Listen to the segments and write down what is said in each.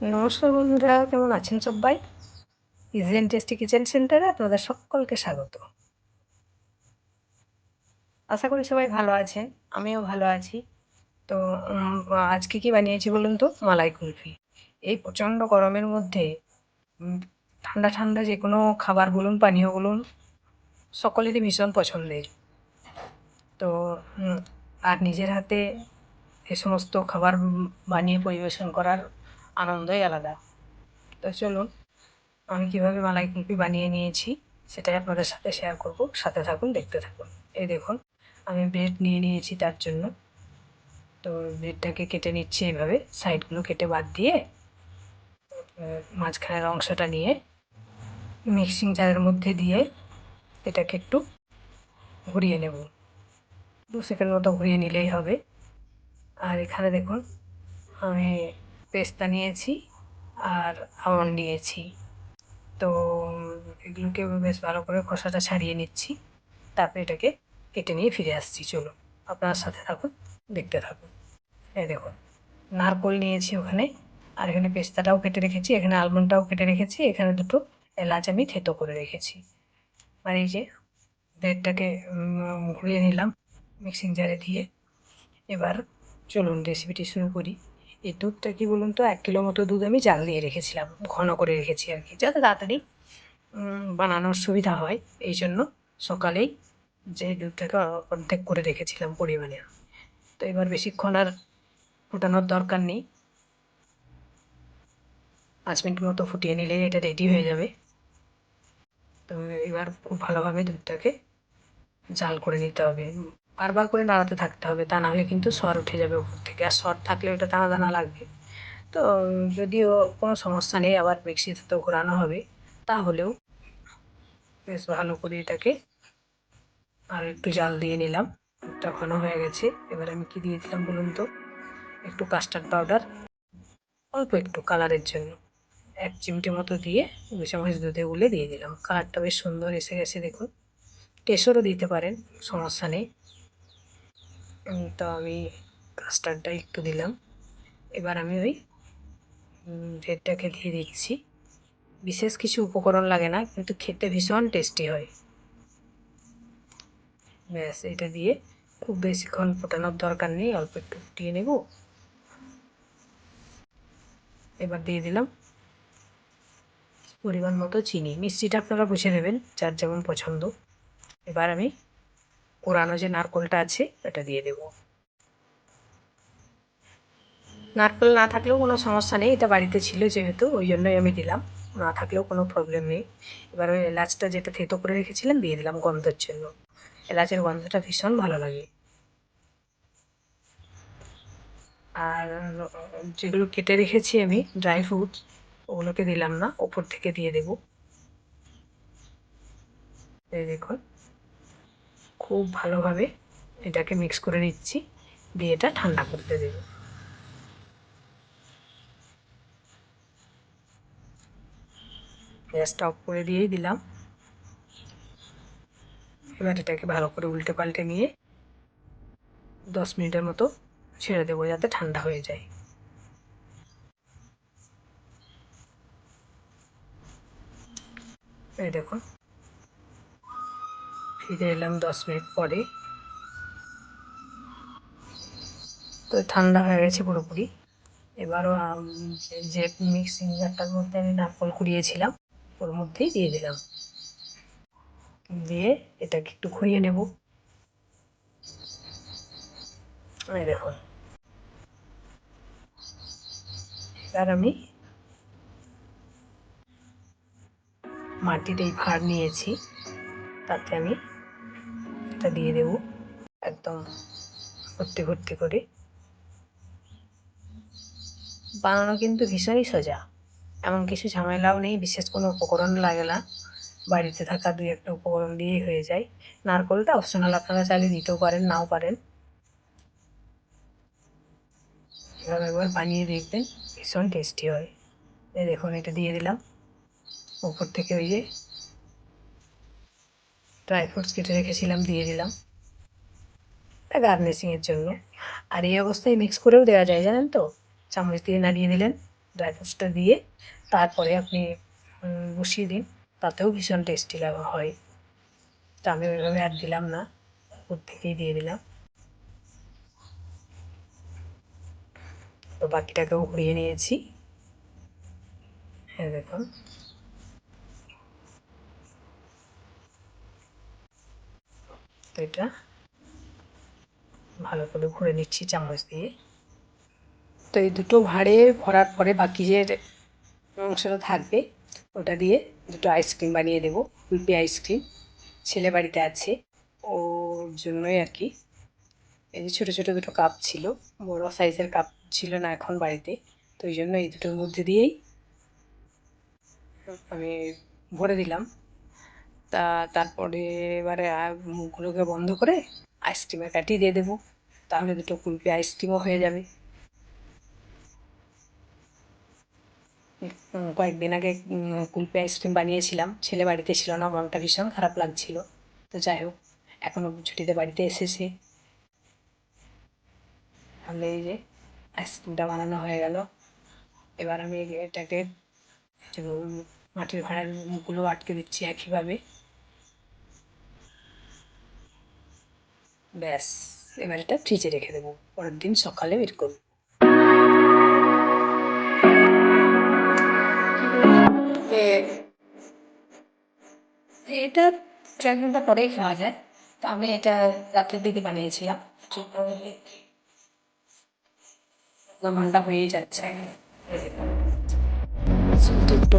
নমস্কার বন্ধুরা, কেমন আছেন সবাই? ইজি অ্যান্ড টেস্টি কিচেন সেন্টারে আপনাদের সকলকে স্বাগত। আশা করি সবাই ভালো আছেন, আমিও ভালো আছি। তো আজকে কি বানিয়েছি বলুন তো? মালাই কুলফি। এই প্রচণ্ড গরমের মধ্যে ঠান্ডা ঠান্ডা যে কোনো খাবার বলুন, পানীয় বলুন, সকলেরই ভীষণ পছন্দের। তো আর নিজের হাতে এ সমস্ত খাবার বানিয়ে পরিবেশন করার আনন্দই আলাদা। তো চলুন, আমি কীভাবে মালাই কুলফি বানিয়ে নিয়েছি সেটাই আপনাদের সাথে শেয়ার করব। সাথে থাকুন, দেখতে থাকুন। এই দেখুন, আমি ব্রেড নিয়ে নিয়েছি তার জন্য। তো ব্রেডটাকে কেটে নিচ্ছি এইভাবে সাইডগুলো কেটে বাদ দিয়ে মাঝখানের অংশটা নিয়ে মিক্সিং জারের মধ্যে দিয়ে এটাকে একটু ঘুরিয়ে নেব। দু সেকেন্ড মতো ঘুরিয়ে নিলেই হবে। আর এখানে দেখুন, আমি পেস্তা নিয়েছি আর আমন্ড নিয়েছি। তো এগুলোকে বেশ ভালো করে খোসাটা ছাড়িয়ে নিচ্ছি। তারপরে এটাকে কেটে নিয়ে ফিরে আসছি, চলুন। আপনার সাথে থাকুন, দেখতে থাকুন। এই দেখুন, নারকোল নিয়েছি ওখানে। আর এখানে পেস্তাটাও কেটে রেখেছি, এখানে আলমন্ডটাও কেটে রেখেছি, এখানে দুটো এলাচ আমি থেতো করে রেখেছি। আর এই যে ব্রেডটাকে ঘুরিয়ে নিলাম মিক্সিং জারে দিয়ে। এবার চলুন রেসিপিটি শুরু করি। এই দুধটা কি বলুন তো, এক কিলো মতো দুধ আমি জাল দিয়ে রেখেছিলাম, ঘন করে রেখেছি আর কি, যাতে তাড়াতাড়ি বানানোর সুবিধা হয়। এই জন্য সকালেই যে দুধটাকে অর্ধেক করে রেখেছিলাম পরিমাণে। তো এবার বেশিক্ষণ আর ফোটানোর দরকার নেই। পাঁচ মিনিট মতো ফুটিয়ে নিলেই এটা রেডি হয়ে যাবে। তো এবার খুব ভালোভাবে দুধটাকে জাল করে নিতে হবে। বারবার করে নাড়াতে থাকতে হবে, তা নাহলে কিন্তু সর উঠে যাবে উপর থেকে। আর সর থাকলে ওটা দানা দানা লাগবে। তো যদিও কোনো সমস্যা নেই, আবার মিক্সিতে তো ঘোরানো হবে, তাহলেও বেশ ভালো করে এটাকে আর একটু জাল দিয়ে নিলাম। ঘন হয়ে গেছে। এবার আমি কি দিয়ে দিলাম বলুন তো? একটু কাস্টার্ড পাউডার অল্প একটু কালারের জন্য। এক চিমটে মতো দিয়ে দু চামচ দুধে গুলে দিয়ে দিলাম। কালারটা বেশ সুন্দর এসে গেছে দেখুন। কেশরও দিতে পারেন, সমস্যা নেই। তো আমি কাস্টার্ডটা একটু দিলাম। এবার আমি ওই ব্রেডটাকে দিয়ে দিচ্ছি। বিশেষ কিছু উপকরণ লাগে না, কিন্তু খেতে ভীষণ টেস্টি হয়। ব্যাস, এটা দিয়ে খুব বেশিক্ষণ ফোটানোর দরকার নেই, অল্প একটু ফুটিয়ে নেব। এবার দিয়ে দিলাম পরিমাণ মতো চিনি। মিষ্টিটা আপনারা বুঝে নেবেন, যার যেমন পছন্দ। এবার আমি কোরানো যে নারকোলটা আছে এটা দিয়ে দেবো। নারকেল না থাকলেও কোনো সমস্যা নেই, এটা বাড়িতে ছিল যেহেতু, ওই জন্যই আমি দিলাম। না থাকলেও কোনো প্রবলেম নেই। এবার ওই এলাচটা যেটা থেতো করে রেখেছিলাম, দিয়ে দিলাম গন্ধের জন্য। এলাচের গন্ধটা ভীষণ ভালো লাগে। আর যেগুলো কেটে রেখেছি আমি ড্রাই ফ্রুট ওগুলোকে দিলাম না, ওপর থেকে দিয়ে দেবো। এই দেখুন। খুব ভালোভাবে এটাকে মিক্স করে নিচ্ছি, দিয়ে এটা ঠান্ডা করতে দেবো। গ্যাসটা অফ করে দিয়েই দিলাম। এবার এটাকে ভালো করে উল্টে পাল্টে নিয়ে দশ মিনিটের মতো ছেড়ে দেবো যাতে ঠান্ডা হয়ে যায়। এই দেখুন ফিরে এলাম দশ মিনিট পরে। তো ঠান্ডা হয়ে গেছে পুরোপুরি। এবারও যে- মিক্সিং জারটার মধ্যে আমি নারকল কুড়িয়েছিলাম, ওর মধ্যেই দিয়ে দিলাম। দিয়ে এটাকে একটু ঘুরিয়ে নেব। দেখুন। এবার আমি মাটির এই ভাঁড় নিয়েছি, তাতে আমি এটা দিয়ে দেবো। একদম ভর্তি ভর্তি করে। বানানো কিন্তু ভীষণই সোজা। এমন কিছু ঝামেলাও নেই, বিশেষ কোনো উপকরণ লাগে না। বাড়িতে থাকা দুই একটা উপকরণ দিয়েই হয়ে যায়। নারকলটা অপশনাল আপনারা চাইলে দিতেও পারেন, নাও পারেন। এভাবে একবার বানিয়ে দেখবেন, ভীষণ টেস্টি হয়। এই দেখুন, এটা দিয়ে দিলাম। উপর থেকে ওই যে ড্রাই ফ্রুটস কেটে রেখেছিলাম, দিয়ে দিলাম। গার্নিশিংয়ের জন্য। আর এই অবস্থায় মিক্স করেও দেওয়া যায়, জানেন তো? চামচ দিয়ে নাড়িয়ে দিলেন ড্রাই ফ্রুটসটা দিয়ে। তারপরে আপনি বসিয়ে দিন, তাতেও ভীষণ টেস্টি লাগা হয়। তা আমি ওইভাবে আর দিলাম না। উপর থেকেই দিয়ে দিলাম। তো বাকিটাকেও ঘুরিয়ে নিয়েছি। হ্যাঁ দেখুন। তো এটা। ভালো করে ভরে নিচ্ছি চামচ দিয়ে। তো এই দুটো ভাঁড়ে ভরার পরে বাকি যে অংশটা থাকবে, ওটা দিয়ে দুটো আইসক্রিম বানিয়ে দেবো। কুলপি আইসক্রিম ছেলে বাড়িতে আছে। ওর জন্যই আর কি। এই যে ছোটো ছোটো দুটো কাপ ছিল। বড় সাইজের কাপ ছিল না এখন বাড়িতে। তো ওই জন্য এই দুটোর মধ্যে দিয়েই আমি ভরে দিলাম। তা তারপরে এবারে মুখগুলোকে বন্ধ করে আইসক্রিমের কাঠি দিয়ে দেবো। তাহলে দুটো কুলপি আইসক্রিমও হয়ে যাবে। কয়েকদিন আগে কুলপি আইসক্রিম বানিয়েছিলাম। ছেলে বাড়িতে ছিল না মনটা ভীষণ খারাপ লাগছিল। তো যাই হোক এখনও ছুটিতে বাড়িতে এসেছে। তাহলে এই যে আইসক্রিমটা বানানো হয়ে গেল। এবার আমি এটাকে মাটির ভাঁড়ার মুখগুলো আটকে দিচ্ছি একইভাবে। ব্যাস এবার এটা ফ্রিজে রেখে দেবো। পরের দিন সকালে বের করব। এটা ঘণ্টা পরেই খাওয়া যায়। তো আমি এটা রাতের দিকে বানিয়েছিলাম। ঘণ্টা হয়েই যাচ্ছে। দুটো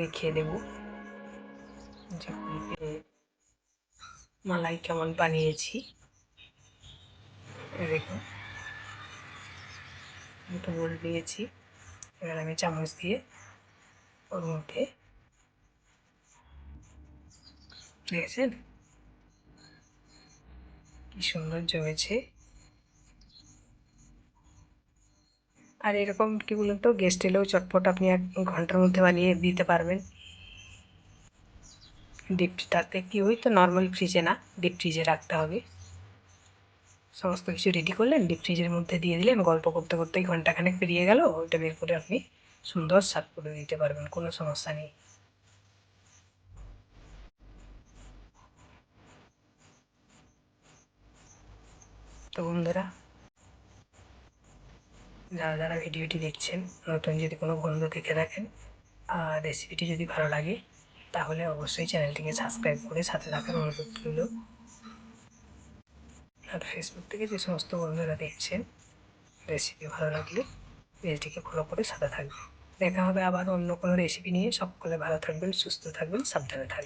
রেখে দেবো যে কুলপি মালাই কেমন বানিয়েছি দেখুন। বোল দিয়েছি, এবার আমি চামচ দিয়ে ওর মধ্যে দেখেছেন? কি সুন্দর জমেছে। আর এরকম কি বলুন তো গেস্ট এলেও চটপট আপনি এক ঘণ্টার মধ্যে বানিয়ে দিতে পারবেন। ডিপ তাতে কি ওই তো নর্মাল ফ্রিজে না ডিপ ফ্রিজে রাখতে হবে। সমস্ত কিছু রেডি করলেন ডিপ ফ্রিজের মধ্যে দিয়ে দিলেন, গল্প করতে করতেই ঘন্টাখানেক পেরিয়ে গেল, ওইটা বের করে আপনি সুন্দর সার্ভ করে দিতে পারবেন, কোনো সমস্যা নেই। তো বন্ধুরা যারা যারা ভিডিওটি দেখছেন, নতুন যদি কোনো বন্ধু দেখে থাকেন, আর রেসিপিটি যদি ভালো লাগে, তাহলে অবশ্যই চ্যানেলটিকে সাবস্ক্রাইব করে সাথে থাকার অনুরোধ রইল। আর ফেসবুক থেকে যে সমস্ত বন্ধুরা দেখছেন রেসিপি ভালো লাগলে পেজটিকে ফলো করে সাথে থাকবেন। দেখা হবে আবার অন্য কোনো রেসিপি নিয়ে। সকলে ভালো থাকবেন, সুস্থ থাকবেন, সাবধানে থাকবেন।